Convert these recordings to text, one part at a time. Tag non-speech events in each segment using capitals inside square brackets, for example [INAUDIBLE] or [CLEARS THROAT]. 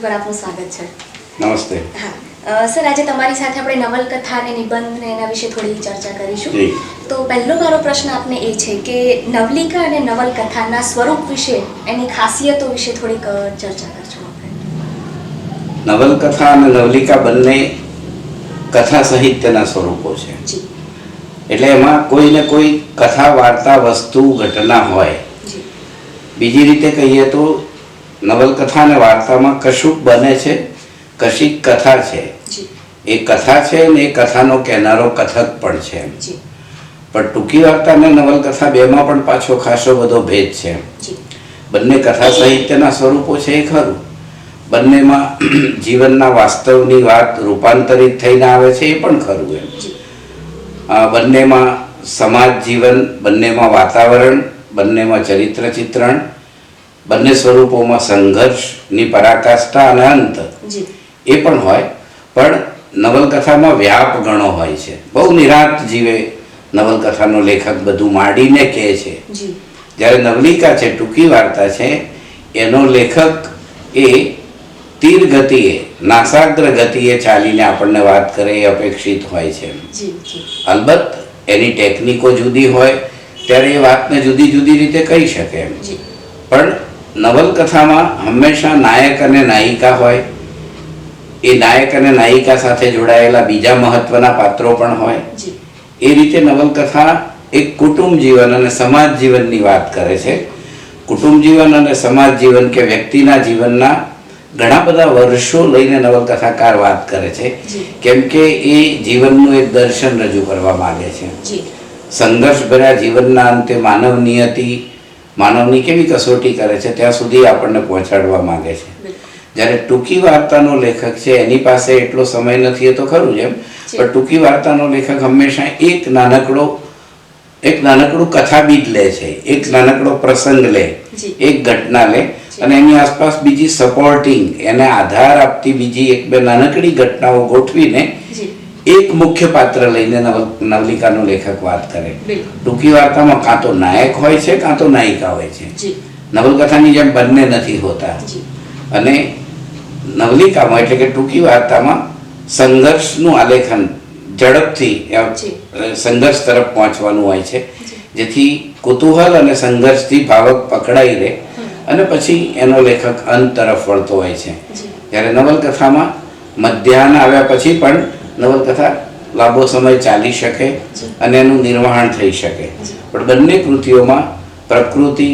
Sir પર આપનું સ્વાગત છે. નમસ્તે. હા. સર આજે તમારી સાથે આપણે નવલકથા અને નિબંધ ને એના વિશે થોડી ચર્ચા કરીશું. તો પહેલો મારો પ્રશ્ન આપને એ છે કે નવલિકા અને નવલકથાના સ્વરૂપ વિશે એની ખાસિયતો વિશે થોડીક ચર્ચા કરજો આપણે. નવલકથા અને નવલિકા બંને કથા સાહિત્યના સ્વરૂપો છે. એટલે એમાં કોઈ ને કોઈ કથા વાર્તા વસ્તુ ઘટના હોય. બીજી રીતે કહીએ તો નવલકથા અને વાર્તામાં કશુંક બને છે? કશીક કથા છે? એ કથા છે ને એ કથાનો કહેનારો કથક પણ છે. પણ ટૂંકી વાર્તા અને નવલકથા બેમાં પણ પાછો ખાસો બધો ભેદ છે. બંને કથા સાહિત્યના સ્વરૂપો છે એ ખરું. બંનેમાં [CLEARS THROAT] જીવનના વાસ્તવની વાત રૂપાંતરિત થઈને આવે છે એ પણ ખરું એમ. આ બંનેમાં સમાજ જીવન બંનેમાં વાતાવરણ બંનેમાં ચરિત્ર ચિત્રણ બંને સ્વરૂપોમાં સંઘર્ષની પરાકાષ્ઠા અને અંત. એ પણ હોય પણ નવલકથામાં વ્યાપ ઘણો હોય છે. બહુ નિરાંત જીવે નવલકથાનો લેખક બધું માંડીને કહે છે. જ્યારે નવલિકા છે ટૂંકી વાર્તા છે એનો લેખક એ તીર ગતિએ નાસાગ્ર ગતિએ ચાલીને આપણને વાત કરે એ અપેક્ષિત હોય છે. અલબત્ત એની ટેકનિકો જુદી હોય ત્યારે એ વાતને જુદી જુદી રીતે કહી શકે એમ. પણ નવલકથામાં હંમેશા નાયક અને નાયિકા હોય. એ નાયક અને નાયિકા સાથે જોડાયેલા બીજા મહત્વના પાત્રો પણ હોય. એ રીતે નવલકથા એક કુટુંબ જીવન અને સમાજ જીવનની વાત કરે છે. કુટુંબ જીવન અને સમાજ જીવન કે વ્યક્તિના જીવનના ઘણા બધા વર્ષો લઈને નવલકથાકાર વાત કરે છે. કેમ કે એ જીવનનું એક દર્શન રજૂ કરવા માંગે છે. સંઘર્ષભર્યા જીવનના અંતે માનવ નિયતિ માનવની કેવી કસોટી કરે છે ત્યાં સુધી આપણને પહોંચાડવા માંગે છે. જ્યારે ટૂંકી વાર્તાનો લેખક છે એની પાસે એટલો સમય નથી એ તો ખરું જ એમ. પણ ટૂંકી વાર્તાનો લેખક હંમેશા એક નાનકડો એક નાનકડું કથાબીજ લે છે એક નાનકડો પ્રસંગ લે એક ઘટના લે. અને એની આસપાસ બીજી સપોર્ટિંગ એને આધાર આપતી બીજી એક બે નાનકડી ઘટનાઓ ગોઠવીને એક મુખ્ય પાત્ર લઈને નવલ નવલિકાનો લેખક વાત કરે. ટૂંકી વાર્તામાં કાં તો નાયક હોય છે કાં તો નાયિકા હોય છે. નવલકથાની જેમ બંને નથી હોતા. અને નવલિકામાં એટલે કે ટૂંકી વાર્તામાં સંઘર્ષનું આલેખન ઝડપથી સંઘર્ષ તરફ પહોંચવાનું હોય છે. જેથી કુતૂહલ અને સંઘર્ષથી ભાવક પકડાઈ રહે. અને પછી એનો લેખક અંત તરફ વળતો હોય છે. જ્યારે નવલકથામાં મધ્યાહન આવ્યા પછી પણ નવલકથા લાંબો સમય ચાલી શકે અને એનું નિર્વહણ થઈ શકે. પણ બંને કૃતિઓમાં પ્રકૃતિ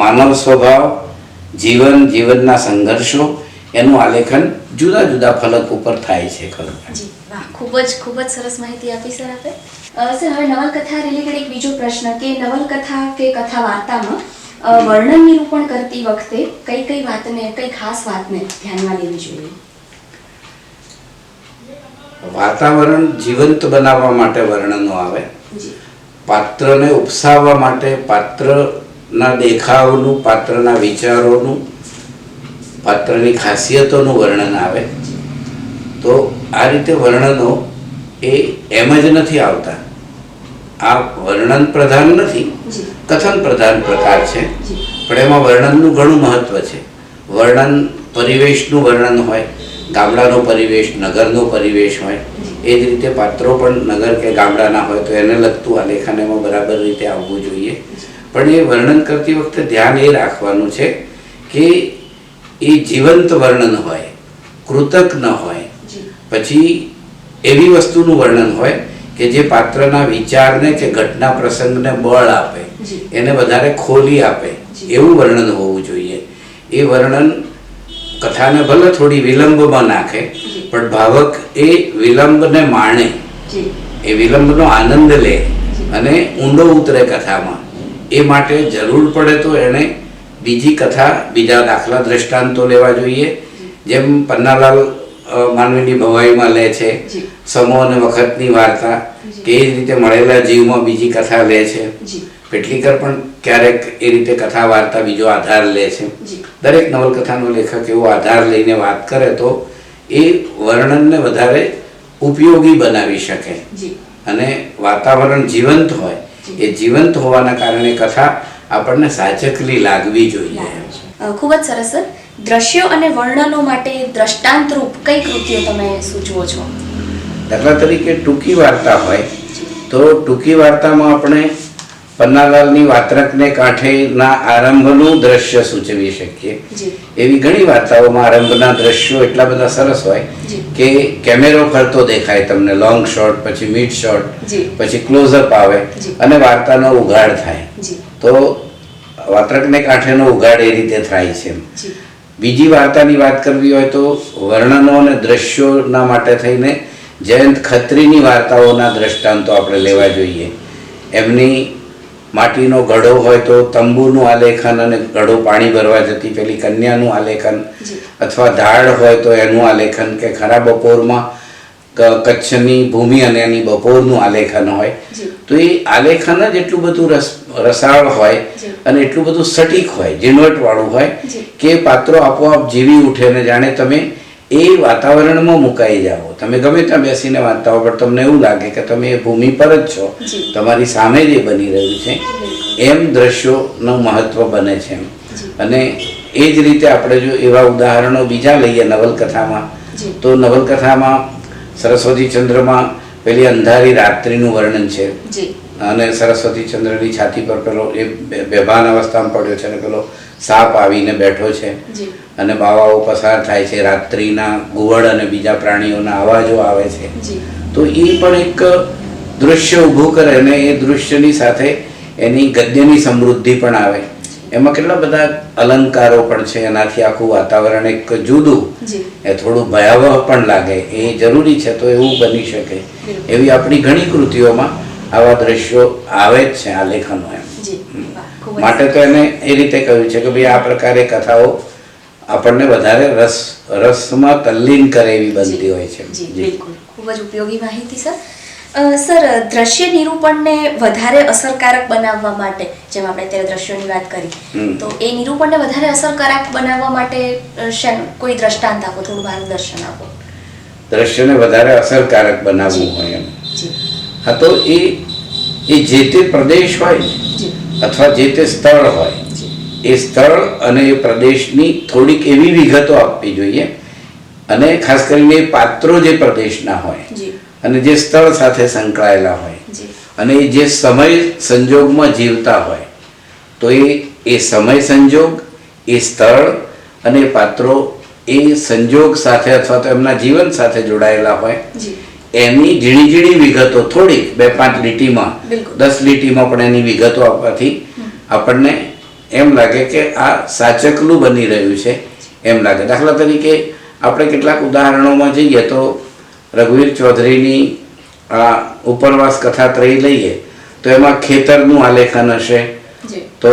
માનવ સ્વભાવ જીવન જીવનના સંઘર્ષો એનું આલેખન જુદા જુદા ફલક ઉપર થાય છે ખરું? ખૂબ જ ખૂબ જ સરસ માહિતી આપી સર આપે. સર હવે નવલકથા રિલેટેડ એક બીજો પ્રશ્ન કે નવલકથા કે કથા વાર્તામાં વર્ણન નિરૂપણ કરતી વખતે કઈ કઈ વાતને કઈ ખાસ વાતને ધ્યાનમાં લેવી જોઈએ? વાતાવરણ જીવંત બનાવવા માટે વર્ણનો આવે. પાત્રને ઉપસાવવા માટે પાત્રના દેખાવનું પાત્રના વિચારોનું પાત્રની ખાસિયતોનું વર્ણન આવે. તો આ રીતે વર્ણનો એ એમ જ નથી આવતા. આ વર્ણન પ્રધાન નથી. કથન પ્રધાન પ્રકાર છે. પણ એમાં વર્ણનનું ઘણું મહત્વ છે. વર્ણન પરિવેશનું વર્ણન હોય. ગામડાનો પરિવેશ નગરનો પરિવેશ હોય એ જ રીતે પાત્રો પણ નગર કે ગામડાના હોય તો એને લગતું આ લેખન બરાબર રીતે આવવું જોઈએ. પણ એ વર્ણન કરતી વખતે ધ્યાન એ રાખવાનું છે કે એ જીવંત વર્ણન હોય કૃતક ન હોય પછી એવી વસ્તુનું વર્ણન હોય કે જે પાત્રના વિચારને કે ઘટના પ્રસંગને બળ આપે એને વધારે ખોલી આપે એવું વર્ણન હોવું જોઈએ. એ વર્ણન કથાને ભલે થોડી વિલંબમાં નાખે પણ ભાવક એ વિલંબને માણે. એ વિલંબનો આનંદ લે અને ઊંડો ઉતરે કથામાં. એ માટે જરૂર પડે તો એણે બીજી કથા બીજા દાખલા દ્રષ્ટાંતો લેવા જોઈએ. જેમ પન્નાલાલ માનવીની ભવાઈમાં લે છે. સમો અને વખતની વાર્તા કે એ રીતે મળેલા જીવમાં બીજી કથા લે છે. પેટલીકર પણ ક્યારેક એ રીતે કથા વાર્તા બીજો આધાર લે છે. દરેક નવલકથાનો લેખક એવો આધાર લઈને વાત કરે તો એ વર્ણનને વધારે ઉપયોગી બનાવી શકે. અને વાતાવરણ જીવંત હોય. એ જીવંત હોવાના કારણે કથા આપણને સાચકલી લાગવી જોઈએ. ખૂબ જ સરસ સર. દ્રશ્યો અને વર્ણનો માટે દ્રષ્ટાંતરૂપ કઈ કૃતિઓ તમે સૂચવો છો? દાખલા તરીકે ટૂંકી વાર્તા હોય તો ટૂંકી વાર્તામાં આપણે પન્નાલાલની વાત્રકને કાંઠેના આરંભનું દ્રશ્ય સૂચવી શકીએ. એવી ઘણી વાર્તાઓમાં આરંભના દ્રશ્યો એટલા બધા સરસ હોય કે કેમેરો ફરતો દેખાય તમને લોંગ શોટ પછી મિડ શોટ. પછી ક્લોઝઅપ આવે અને વાર્તાનો ઉઘાડ થાય. તો વાત્રકને કાંઠેનો ઉઘાડ એ રીતે થાય છે બીજી વાર્તાની વાત કરવી હોય તો વર્ણનો અને દ્રશ્યોના માટે થઈને જયંત ખત્રીની વાર્તાઓના દ્રષ્ટાંતો આપણે લેવા જોઈએ. એમની માટીનો ઘડો હોય તો તંબુનું આલેખન અને ઘડો પાણી ભરવા જતી પેલી કન્યાનું આલેખન અથવા ધાડ હોય તો એનું આલેખન કે ખરા બપોરમાં કચ્છની ભૂમિ અને એની બપોરનું આલેખન હોય. તો એ આલેખન જ એટલું બધું રસ રસાળ હોય અને એટલું બધું સટીક હોય ઝીણવટવાળું હોય કે પાત્રો આપોઆપ જીવી ઉઠે અને જાણે તમે એ વાતાવરણમાં મુકાઈ જાઓ. તમે ગમે ત્યાં બેસીને વાંચતા હો પણ તમને એવું લાગે કે તમે એ ભૂમિ પર જ છો. તમારી સામે જે બની રહ્યું છે એમ દ્રશ્યોનું મહત્વ બને છે એમ. અને એ જ રીતે આપણે જો એવા ઉદાહરણો બીજા લઈએ નવલકથામાં તો નવલકથામાં સરસ્વતી ચંદ્રમાં પેલી અંધારી રાત્રિનું વર્ણન છે. અને સરસ્વતી ચંદ્રની છાતી પર પેલો એ બેભાન અવસ્થામાં પડ્યો છે અને પેલો સાપ આવીને બેઠો છે. અને બાવાઓ પસાર થાય છે. રાત્રિના ગુવડ અને બીજા પ્રાણીઓના અવાજો આવે છે. તો એ પણ એક દૃશ્ય ઊભું કરે અને એ દૃશ્યની સાથે એની ગદ્યની સમૃદ્ધિ પણ આવે. એમાં કેટલા બધા અલંકારો પણ છે. એનાથી આખું વાતાવરણ એક જુદું. એ થોડું ભયાવહ પણ લાગે. એ જરૂરી છે તો એવું બની શકે. એવી આપણી ઘણી કૃતિઓમાં આવા દ્રશ્યો આવે જ છે આ લેખનો એમ. માટે તો એને એ રીતે કહ્યું છે કે ભાઈ આ પ્રકારે કથાઓ આપણને વધારે રસ રસમાં તલ્લીન કરે એવી બનતી હોય છે. જી જી. બિલકુલ. ખૂબ જ ઉપયોગી માહિતી સર. સર દ્રશ્ય નિરૂપણને વધારે અસરકારક બનાવવા માટે જેમ આપણે અત્યારે દ્રશ્યોની વાત કરી તો એ નિરૂપણને વધારે અસરકારક બનાવવા માટે શેનું કોઈ દ્રષ્ટાંત આપો થોડું માર્ગદર્શન આપો. દ્રશ્યને વધારે અસરકારક બનાવવું હોય એમ. જી. હા તો એ એ જે તે પ્રદેશ હોય અથવા જે તે સ્થળ હોય એ સ્થળ અને એ પ્રદેશની થોડીક એવી વિગતો આપવી જોઈએ. અને ખાસ કરીને પાત્રો જે પ્રદેશના હોય અને જે સ્થળ સાથે સંકળાયેલા હોય અને એ જે સમય સંજોગમાં જીવતા હોય તો એ એ સમય સંજોગ એ સ્થળ અને પાત્રો એ સંજોગ સાથે અથવા તો એમના જીવન સાથે જોડાયેલા હોય. એની ઝીણી ઝીણી વિગતો થોડીક બે પાંચ લીટીમાં. દસ લીટીમાં પણ એની વિગતો આપવાથી આપણને એમ લાગે કે આ સાચકલું બની રહ્યું છે એમ લાગે. દાખલા તરીકે આપણે કેટલાક ઉદાહરણોમાં જઈએ તો રઘુવીર ચૌધરીની આ ઉપરવાસ કથા ત્રય લઈએ તો એમાં ખેતરનું આલેખન હશે તો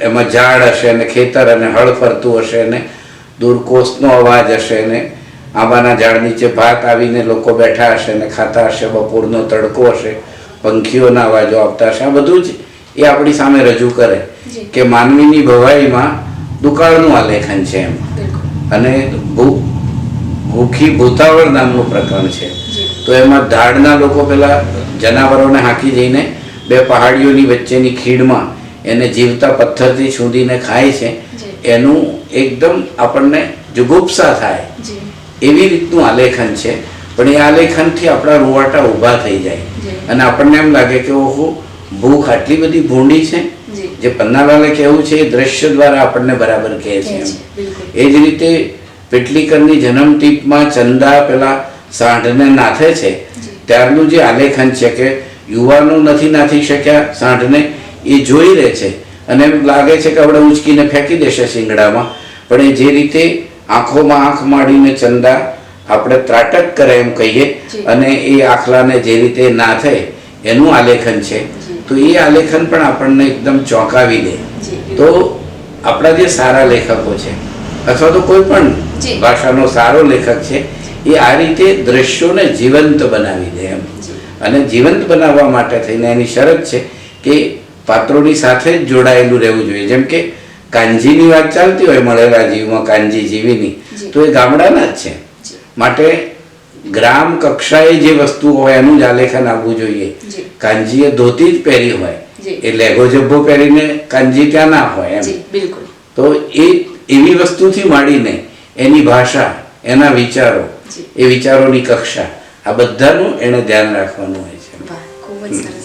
એમાં ઝાડ હશે અને ખેતર અને હળ ફરતું હશે ને દૂર કોસનો અવાજ હશે અને આંબાના ઝાડ નીચે ભાત આવીને લોકો બેઠા હશે અને ખાતા હશે બપોરનો તડકો હશે પંખીઓના અવાજો આવતા હશે આ બધું જ એ આપણી સામે રજૂ કરે કે માનવીની ભવાઈમાં દુકાળનું આલેખન છે એમ. અને ભૂખી ભૂતાવળ નામનું પ્રકરણ છે. તો એમાં ધાડના લોકો પેલા જનાવરોને હાંકી જઈને બે પહાડીઓની વચ્ચેની ખીણમાં એને જીવતા પથ્થરથી છૂંદીને ખાય છે. એનું એકદમ આપણને જુગુપ્સા થાય. એવી રીતનું આલેખન છે પણ એ આલેખનથી આપણા રૂવાટા ઊભા થઈ જાય. અને આપણને એમ લાગે કે ઓહો ભૂખ આટલી બધી ભૂંડી છે? જે. પન્નાલાલે કહેવું છે એ દ્રશ્ય દ્વારા આપણને બરાબર કહે છે એમ. એ જ રીતે પેટલીકરની જન્મ ટીપમાં ચંદા પેલા સાંઢને નાથે છે. ત્યારનું જે આલેખન છે કે યુવાનો નથી નાથી શક્યા સાંઢને એ જોઈ રહે છે. અને એમ લાગે છે કે આપણે ઉંચકીને ફેંકી દેશે શિંગડામાં. પણ એ જે રીતે આંખોમાં આંખ માડીને ચંદા આપણે ત્રાટક કરે એમ કહીએ અને એ આખલાને જે રીતે નાથે એનું આલેખન છે. તો એ આલેખન પણ આપણને એકદમ ચોંકાવી દે. તો આપણા જે સારા લેખકો છે અથવા તો કોઈ પણ. ભાષાનો સારો લેખક છે એ આ રીતે દ્રશ્યોને જીવંત બનાવી દે એમ. અને જીવંત બનાવવા માટે થઈને એની શરત છે કે પાત્રોની સાથે જ જોડાયેલું રહેવું જોઈએ. જેમ કે કાનજીની વાત ચાલતી હોય મળેલા જીવમાં કાનજી જીવીની. તો એ ગામડાના જ છે. માટે ગ્રામ કક્ષાએ જે વસ્તુ હોય એનું જ આલેખન આવવું જોઈએ. જી. કાનજીએ ધોતી જ પહેરી હોય. એ લેગો જબ્બો પહેરીને કાનજી ત્યાં ના હોય એમ. બિલકુલ. તો એ એવી વસ્તુથી માંડીને એની ભાષા એના વિચારો. એ વિચારોની કક્ષા આ બધાનું એને ધ્યાન રાખવાનું હોય છે. ખૂબ જ સરસ.